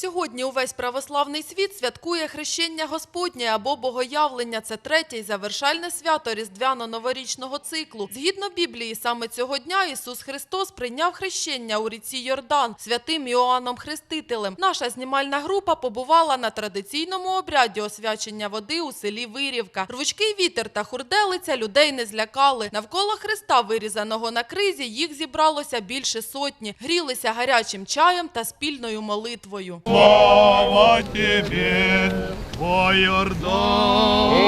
Сьогодні увесь православний світ святкує хрещення Господнє або Богоявлення. Це третє й завершальне свято різдвяно-новорічного циклу. Згідно Біблії, саме цього дня Ісус Христос прийняв хрещення у ріці Йордан святим Іоанном Хрестителем. Наша знімальна група побувала на традиційному обряді освячення води у селі Вирівка. Рвучкий вітер та хурделиця людей не злякали. Навколо Христа, вирізаного на кризі, їх зібралося більше сотні. Грілися гарячим чаєм та спільною молитвою. Слава тебе, о Иордан,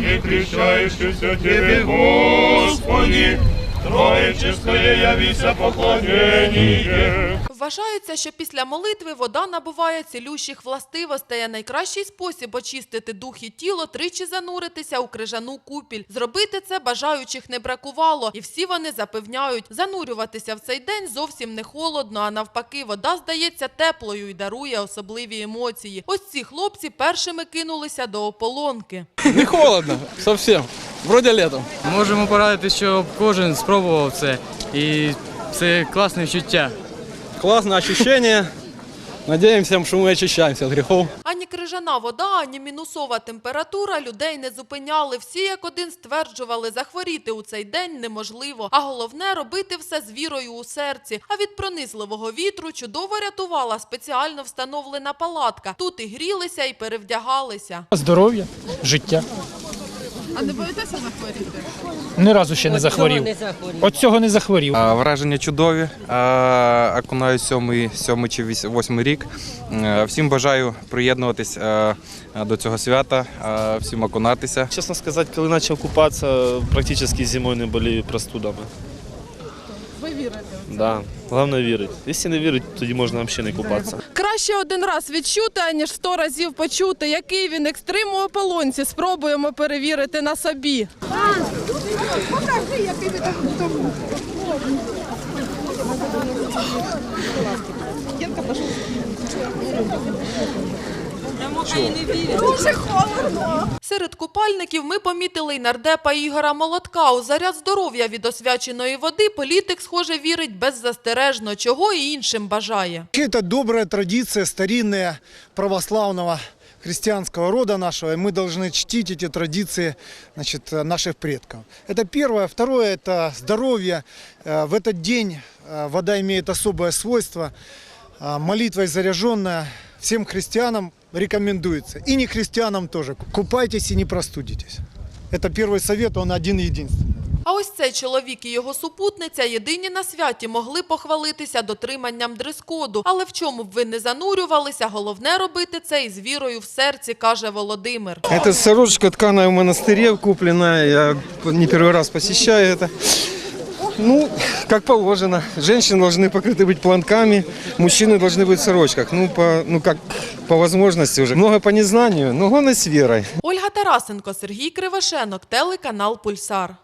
не крещающийся тебе, Господи, Троеческое явися поклонение. Вважається, що після молитви вода набуває цілющих властивостей. а Найкращий спосіб очистити дух і тіло тричі зануритися у крижану купіль. Зробити це бажаючих не бракувало, і всі вони запевняють, занурюватися в цей день зовсім не холодно, а навпаки, вода здається теплою і дарує особливі емоції. Ось ці хлопці першими кинулися до ополонки. Не холодно, совсем. Вроде летом. Можемо порадити, щоб кожен спробував це. І це класне відчуття. Классное ощущение. Надеемся, что мы очищаемся от грехов. Ані крижана вода, ані мінусова температура людей не зупиняли. Всі як один стверджували, захворіти у цей день неможливо. А головне робити все з вірою у серці. А від пронизливого вітру чудово рятувала спеціально встановлена палатка. Тут і грілися, і перевдягалися. Здоров'я, життя. А не боїтеся захворіти? Ні разу ще не захворів. От цього не захворів. А, Враження чудові. А, Окунаю сьомий, сьомий чи восьмий рік. Всім бажаю приєднуватись до цього свята, всім окунатися. Честно сказать, когда начал купаться, практически зимой не были простудами. Ви вірите? Да, главное вірити. Якщо не вірити, тоді можна взагалі не купатися. Краще один раз відчути, аніж сто разів почути, який він екстрим у ополонці. Спробуємо перевірити на собі Серед купальників ми помітили й нардепа Ігора Молотка. У заряд здоров'я від освяченої води політик, схоже, вірить беззастережно, чого і іншим бажає. Вообще, Это добрая традиция старинная православного христианского рода нашего, и мы должны чтить эти традиции значит, э, наших предков. Это первое. Второе – это здоровье. Э, В этот день э, вода имеет особое свойство. Э, Молитвой заряженная всем христианам рекомендуется. И не христианам тоже. Купайтесь и не простудитесь. Это первый совет, он один-единственный. А ось цей чоловік і його супутниця єдині на святі могли похвалитися дотриманням дрес-коду. Але в чому б ви не занурювалися, головне робити це із вірою в серці, каже Володимир. Это сорочка тканая в монастыре купленная. Я не первый раз посещаю это. Ну, как положено. Женщины должны покрыты быть планками, мужчины должны быть в сорочках. Ну, по, ну как по возможности уже. Много по незнанию, но главное с верой. Ольга Тарасенко, Сергій Кривошенок, телеканал Пульсар.